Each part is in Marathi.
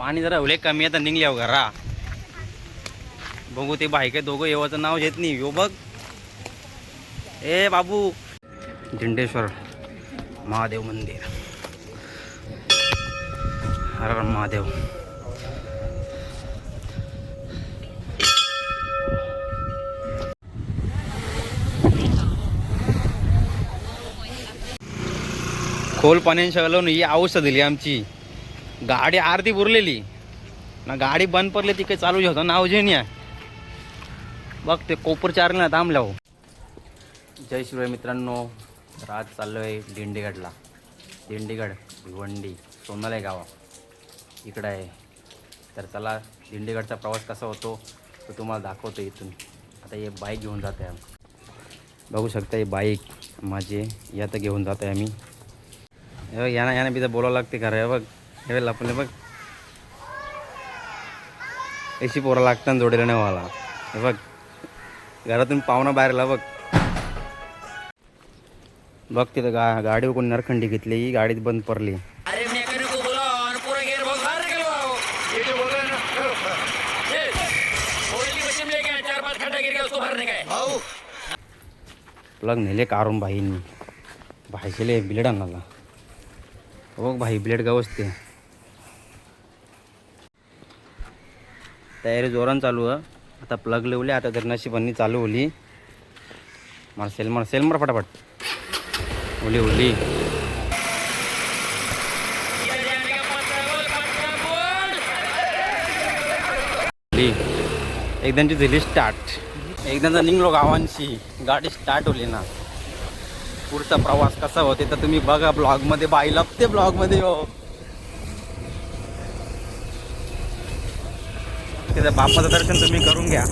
पाणी जरा उले कमी आता निघल्या घरा. बघू ते बाईक आहे दोघं येवाचं नाव घेत नाही. यो बघ. ए बाबू. दिंडेश्वर महादेव मंदिर. हर हर महादेव. खोल पाण्याने सगळं ही अवस्था दिली आमची. गाडी अर्धी बुरलेली ना गाडी बंद पडली ती काही चालू होतं नाव जेनिया बघ ते कोपर चारला थांबल्या हो. जय शिवाय मित्रांनो रात आज चाललो आहे दिंडीगडला. दिंडीगड भिवंडी सोनाले गावा. इकडं आहे. तर चला दिंडीगडचा प्रवास कसा होतो तो तुम्हाला दाखवतो इथून. आता हे बाईक घेऊन जात आहे बघू शकता हे बाईक माझे या तर घेऊन जात आहे आम्ही. हे बघ याना याना बिजा बोलावं लागते खरं. हे बघ. हे बघ लपले बघ. अशी पोरं लागतात जोडीला नाही व्हायला. हे बघ घरातून पाहुणा बाहेरला बघ. बघ तिथं गा गाडीवर कोणी नरखंडी घेतली ही गाडीत बंद पडली. हैं है प्लग नेले काढून भाईंनी. भाईचे ब्लेड आणला बघ भाई ब्लेड बसते तयारी जोरान चालू आहे. आता प्लग लावले आता धरणाची बन्नी चालू होली. मारसेल मारसेल मार फटाफट. ओली ओली इधर जाने झाली स्टार्ट एकदमचा निघलो गावांशी. गाडी स्टार्ट होली ना. पुढचा प्रवास कसा होते तर तुम्ही बघा ब्लॉगमध्ये बाई लपते ब्लॉगमध्ये हो. त्याच्या बापाचं दर्शन तुम्ही करून घ्या.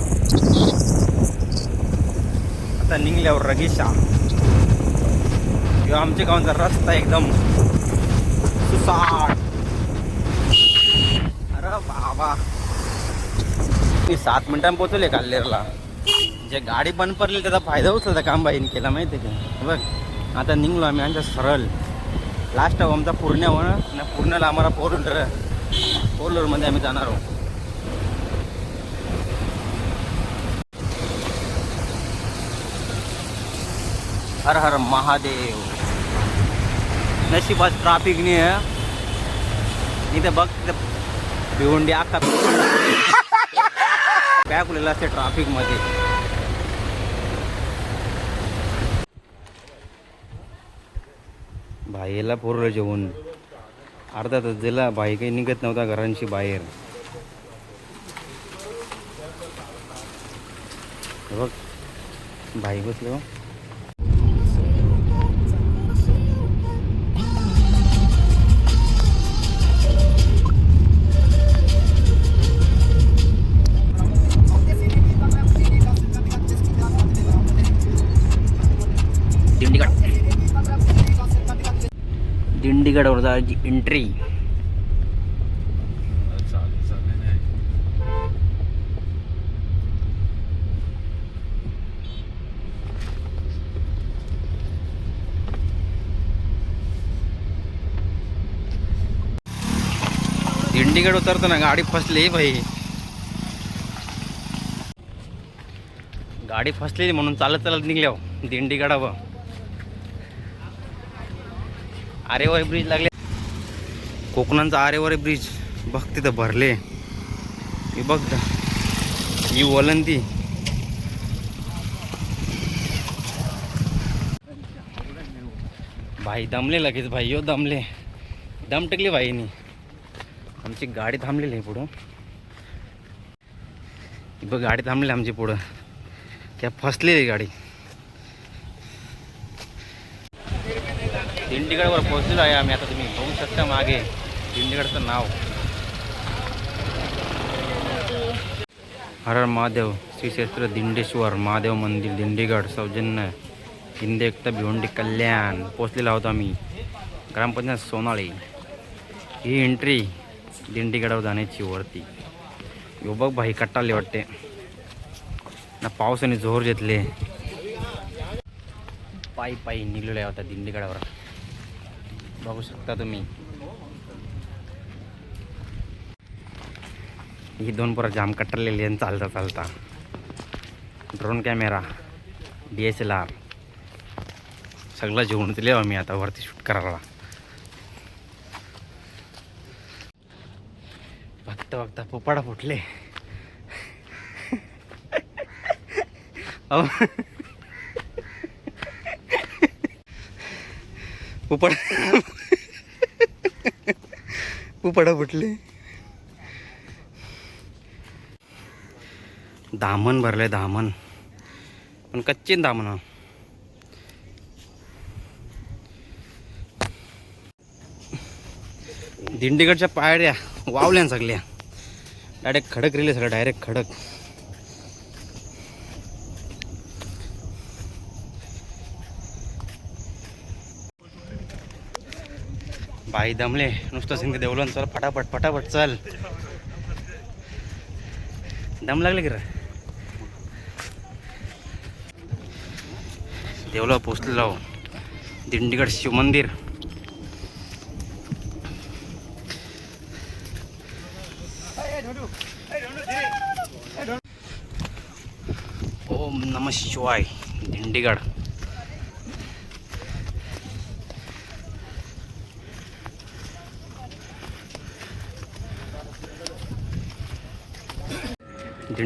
आता निघल्यावर रगेशा किंवा आमच्या गावचा रस्ता एकदम सुसाट. अरे बाबा. मी सात मिनिटांनी पोचवले काल्लेरला. जे गाडी बंद पडली त्याचा फायदा उचलता होता बाईन केला माहिती आहे का? बघ आता निघलो आम्ही आमच्या सरळ. लास्ट आमचा पूर्ण्यावर ना पूर्ण्याला आम्हाला फोर व्हीलर फोर व्हीलरमध्ये आम्ही जाणार आहोत. हर हर महादेव। नशिबात ट्राफिक नाही आहे. इथे बघ तिथं भिवंडी आखा पॅक होलेला असते ट्राफिकमध्ये भाईला पोरलं जेवण अर्धा तास दिला भाई काही निघत नव्हता घरांशी बाहेर. बघ भाई बसलो हो. दिंडीगडवर जायची एंट्री दिंडीगड उतरताना गाडी फसली भाई गाडी फसलेली म्हणून चालत चालत निघल्या दिंडीगडावर आरेवारी ब्रिज लागले. कोकणांचा आरेवारी ब्रिज बघ तिथं भरले. हे बघ ही वलंती. भाई दमले लगेच भाई यो दमले. दम टेकली भाईनी. आमची गाडी थांबलेली आहे पुढं. बघ गाडी थांबली आमची पुढं. त्या फसलेली गाडी. दिंडीगडवर पोहोचलेलो आहे आम्ही. आता तुम्ही बघू शकता मागे दिंडीगडचं नाव. हर महादेव श्री क्षेत्र दिंडेश्वर महादेव मंदिर दिंडीगड सौजन्य हिंदे एकता भिवंडी कल्याण पोचलेलो आहोत आम्ही. ग्रामपंचायत सोनाळी. ही एंट्री दिंडीगडावर जाण्याची वरती. यो बघ भाई कट्टाले वाटते. ना पावसाने जोर घेतले. पायी पायी निघलेले होता दिंडीगडावर. बघू शकता तुम्ही. ही दोन पोरं जाम कटरलेली आणि चालता चालता. Drone camera D S L R सगळं जेवण दिले आम्ही आता वरती शूट करायला. बघता बघता पोपाडा फुटले. उपाडा. उपाडा फुटले. दामन भरले दामन. पण कच्चे दामन. दिंडीगडच्या पायऱ्या वावल्या सगळ्या. डायरेक्ट खडक रिले सगळं डायरेक्ट खडक. बाई दमले नुसतं सिंग देवलं चल फटाफट फटाफट चल. दम लागले की रे? देवला पोचले आहो. दिंडीगड शिव मंदिर. ओम नम शिवाय दिंडीगड.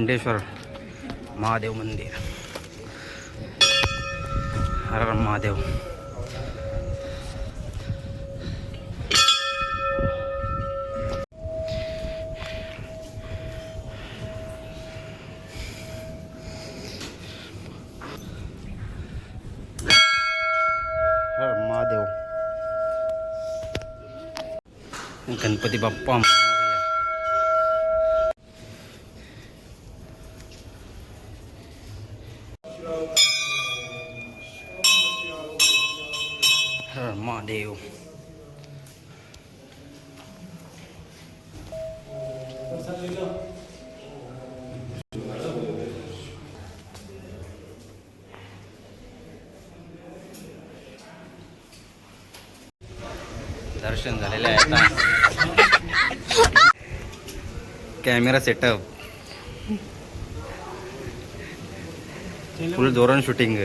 दिंडेश्वर महादेव मंदिर। हर हर महादेव। हर हर महादेव। हर हर महादेव दर्शन झालेलं आहे आता. Camera setup. फुल धोरण शूटिंग.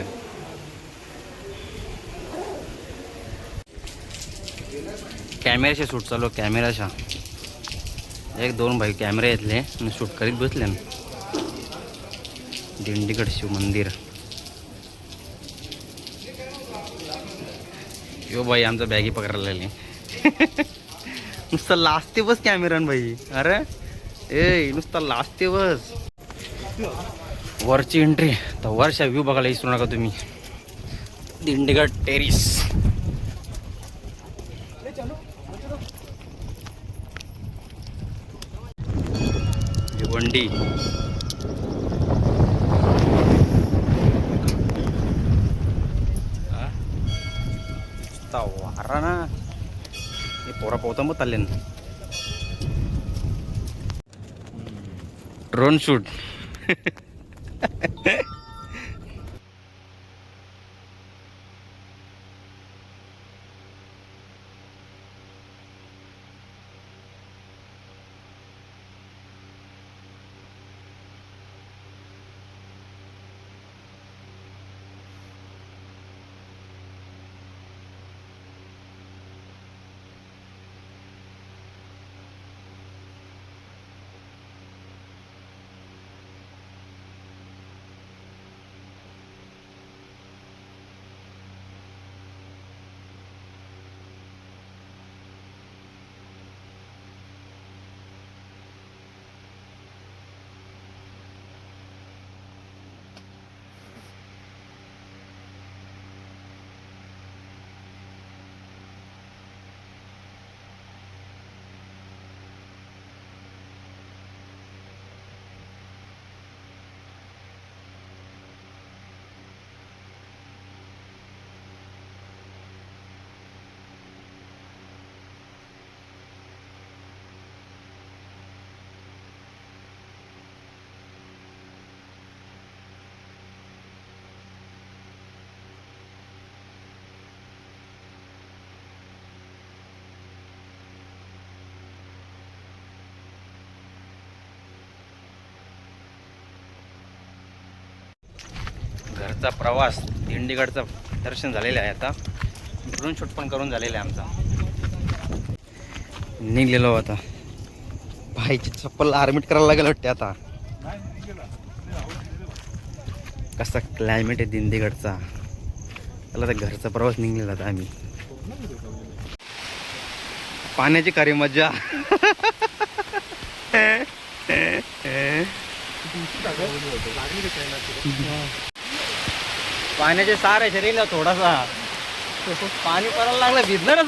कॅमेऱ्याचे शूट चालू कॅमेराच्या. एक दोन भाई कॅमेरा येतले आणि शूट करीत बसले. ना दिंडीगड शिव मंदिर. यो भाई आमचा बॅगी पकडायला नुसता नुसतं लाजते बस कॅमेरान भाई. अरे ए नुसतं लास्ट दिवस. वरची एंट्री तर वरच्या व्ह्यू बघायला विसरू नका तुम्ही. दिंडीगड टेरिस भिवंडी हा? नुसता वारा ना हे पोरा पोहता प्रवास दिंडीगडचं दर्शन झालेलं आहे आता. ड्रोन शूट पण करून झालेलं आहे आमचा. निघलेलो आता. भाईची चप्पल आर्मिट करायला लागेल वाटते आता. कसा क्लायमेट आहे दिंडीगडचा त्याला तर घरचा प्रवास निघलेला आता आम्ही. पाण्याची खरी मज्जा. पाण्याचे सार आहे शरीरला थोडासा. पाणी पडायला लागलं भिजणारच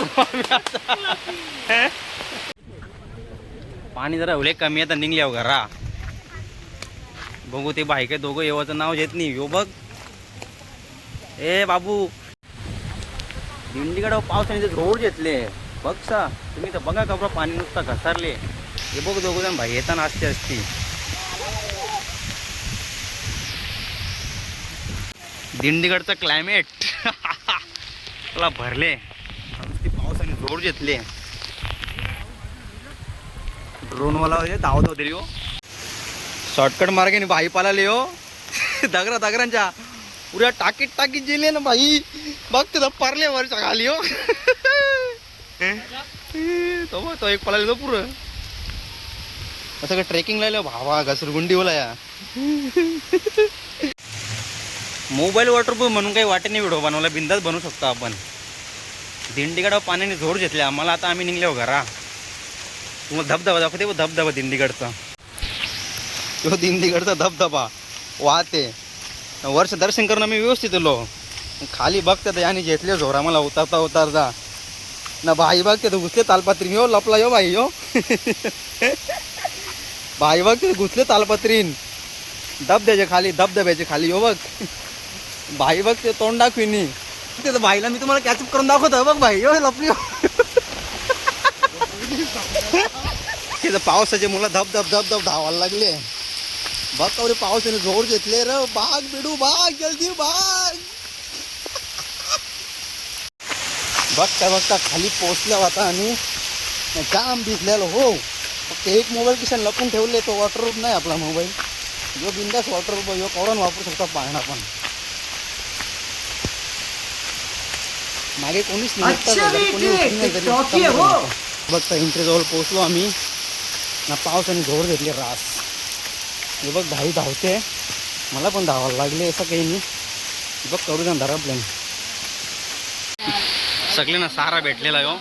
पाणी जरा उले कमी आहे निघले हो घरा. बघू ते बाईक काय दोघं येवाचं नाव घेत नाही. यो बघ. ए बाबू. दिंडीकडं पावसाने रोड घेतले. बघ सा. तुम्ही तर बघा कपडा पाणी नुसतं घसरले. हे बघ दोघं जण भाई येताना असते असती दिंडीगडचं क्लायमेट त्याला भरले. पावसाने जोर घेतले. ड्रोनवाला धावत होते रे हो. शॉर्टकट मार्गाने भाई पालाले हो. दगरा दगरांच्या पुऱ्या टाकीत टाकीत गेले ना भाई. बघ तिथं पारले वरच्या खाली हो. तो बघ, तो एक पळाले तो पुरं. असं का ट्रेकिंग लायलं भावा घसरगुंडी होला या. मोबाईल वॉटरप्रूफ म्हणून काही वाटे नाही व्हिडिओ बनवला बिंदास बनवू शकतो आपण. दिंडीगडावर पाण्याने जोर घेतले आम्हाला आता आम्ही निघलो घरा. तुम्हाला धबधबा दाखवते व धबधबा दिंडीगडचा. तो दिंडीगडचा धबधबा वाहते. वर्ष दर्शन करून आम्ही व्यवस्थित आलो. खाली बघते आणि घेतले झोरा मला उतरता उतरता. ना भाई बघते तर घुसले तालपत्रीन. यो लपला यो भाई यो. भाई बघते घुसले तालपत्रीन. धबधब्याच्या खाली धबधब्याच्या खाली यो बघ. भाई बघ ते तोंड दाखविनी ते भाईला मी तुम्हाला कॅचअप करून दाखवतो बघ भाई. यो लपली हो. तिथं पावसाचे मुलं धब धब धब धब धावायला लागले. बघ का पावसाने जोर घेतले र. बाग बिडू बाग जल्दी बाग बघता बघता खाली पोचल्या होता आणि जाम भिजलेलो हो. फक्त एक मोबाईल किशन लपून ठेवले तो वॉटरप्रूफ नाही आपला मोबाईल जो बिंदास वॉटरप्रूफ यो करून वापरू शकता पाहणं पण मागे कोणीच नाही बघा. बघता इंटरजवळ पोहोचलो आम्ही. ना पावसाने जोर घेतले रास. हे बघ धाई धावते. मला पण धावायला लागले असं काही नाही. हे बघ करू द्या धरा प्लॅन सगळे ना सारा भेटलेला यो.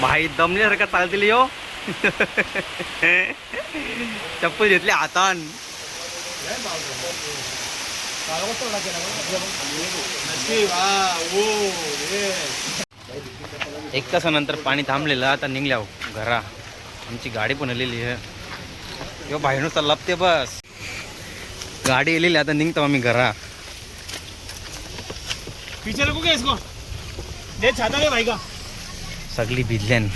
भाई दमल्यासारखा चालतील यो. चप्पल घेतली हातान. एक तासानंतर पाणी थांबलेलं आता निघल्या हो घरा. आमची गाडी पण आलेली आहे. किंवा बाहेर नुसता लपते बस. गाडी आलेली आता निघतो आम्ही घरा. पीछे रखोगे इसको? ये छाता है भाई का. सगळी भिजल्यान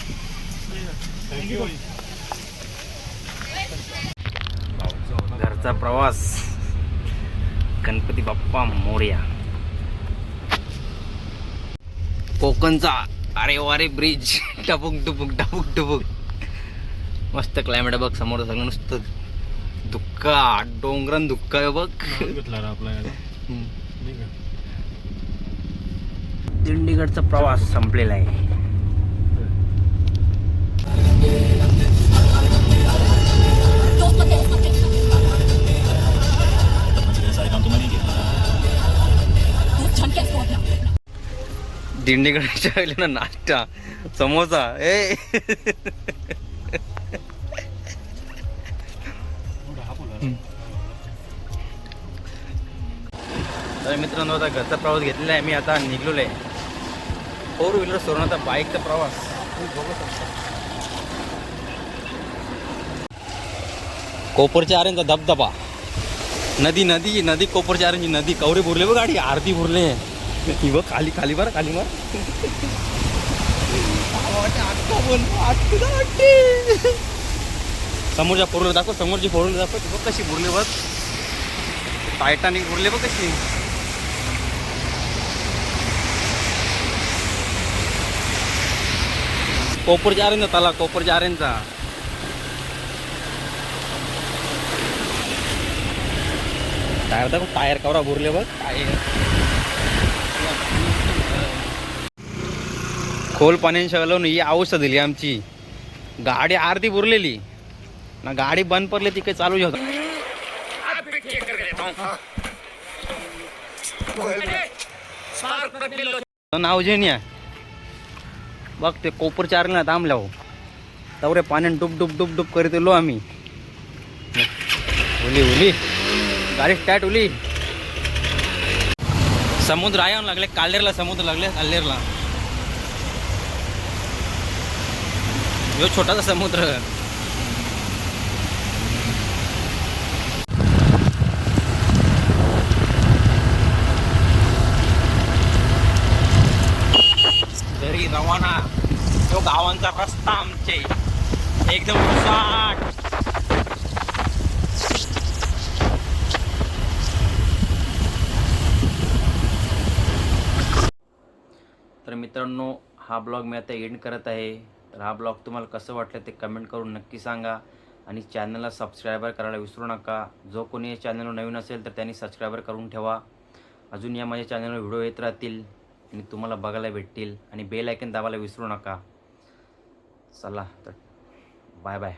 घरचा प्रवास. गणपती बाप्पा मोर्या कोकणचा अरे वारे ब्रिज टपुक टुपुक टपुक टुपुक मस्त क्लायमेट बघ समोर सगळं नुसतं धुक्का डोंगरान धुक्का आहे बघ. दिंडीगडचा प्रवास संपलेला आहे दिंडीगडच्या वेळेला ना नाश्ता समोसा ए. तर मित्रांनो आता घरचा प्रवास घेतलेला आहे. मी आता निघलेलो. आहे फोर व्हीलर सोडून आता बाईकचा प्रवास. कोपरच्या आरेंचा धबधबा. नदी नदी नदी कोपरच्या आरेंची नदी. कवरे भुरले बघ गाडी. आरती आहे ही बघ खाली खाली मार खाली मार समोरच्या फोर दाखव समोरची फोर दाखव ती बघ कशी बुरले बघ. टायटानिक बुरले बघ कशी. कोपरच्या आरेंचा तला कोपरच्या आरेंचा टायर दाखव टायर कवरा बुरले बघ. टायर खोल पाण्याने सगळं ही अवस्था दिली आमची. गाडी अर्धी बुरलेली ना गाडी बंद पडली ती काही चालू होतं नाव जेनिया. बघ ते कोपर चारला थांबल्या हो. तवरे पाण्याने डुब डुब डुब डुब करीत येलो आम्ही. उली उली. गाडी स्टार्ट उली. समुद्र आहे लागले कालेरला समुद्र लागले कालेरला ह्यो छोटासा समुद्र. घरी रवाना. तो गावांचा रस्ता आमचे. एकदम साठ तर मित्रांनो हा ब्लॉग मी आता एंड करत आहे. तर हा ब्लॉग तुम्हाला कसं वाटलं ते कमेंट करून नक्की सांगा. आणि चॅनलला सबस्क्रायबर करायला विसरू नका. जो कोणी या चॅनलवर नवीन असेल तर त्यांनी सबस्क्रायबर करून ठेवा. अजून या माझ्या चॅनलवर व्हिडिओ येत राहतील आणि तुम्हाला बघायला भेटतील. आणि बेल आयकन दाबायला विसरू नका. चला तर बाय बाय.